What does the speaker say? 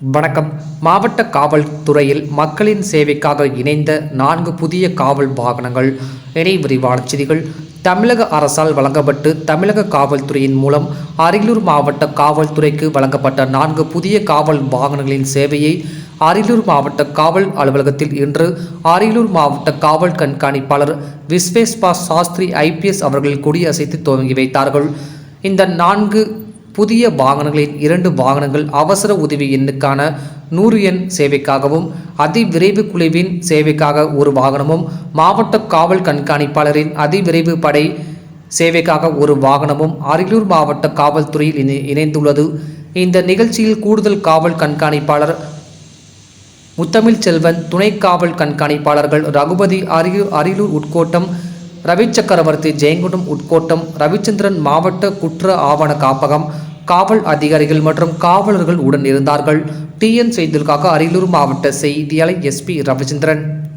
வணக்கம். மாவட்ட காவல்துறையில் மக்களின் சேவைக்காக இணைந்த நான்கு புதிய காவல் வாகனங்கள் இணை விரிவான செய்திகள். தமிழக அரசால் வழங்கப்பட்டு தமிழக காவல்துறையின் மூலம் அரியலூர் மாவட்ட காவல்துறைக்கு வழங்கப்பட்ட நான்கு புதிய காவல் வாகனங்களின் சேவையை அரியலூர் மாவட்ட காவல் அலுவலகத்தில் இன்று அரியலூர் மாவட்ட காவல் கண்காணிப்பாளர் விஸ்வேஸ்பா சாஸ்திரி ஐபிஎஸ் அவர்கள் கொடியசைத்து துவங்கி வைத்தார்கள். இந்த நான்கு புதிய வாகனங்களின் இரண்டு வாகனங்கள் அவசர உதவி எண்ணுக்கான நூறு எண் சேவைக்காகவும் அதிவிரைவு குழுவின் சேவைக்காக ஒரு வாகனமும் மாவட்ட காவல் கண்காணிப்பாளரின் அதிவிரைவு படை சேவைக்காக ஒரு வாகனமும் அரியலூர் மாவட்ட காவல்துறையில் இணை- இணைந்துள்ளது. இந்த நிகழ்ச்சியில் கூடுதல் காவல் கண்காணிப்பாளர் முத்தமிழ் செல்வன் துணை காவல் கண்காணிப்பாளர்கள் ரகுபதி அரியலூர் அரியலூர் உட்கோட்டம் ரவி சக்கரவர்த்தி ஜெயங்குண்டம் உட்கோட்டம் ரவிச்சந்திரன் மாவட்ட குற்ற ஆவண காப்பகம் காவல் அதிகாரிகள் மற்றும் காவலர்கள் உடன் இருந்தார்கள். டிஎன் செய்திகளுக்காக அரியலூர் மாவட்ட செய்தியாளர் எஸ்பி ரவிச்சந்திரன்.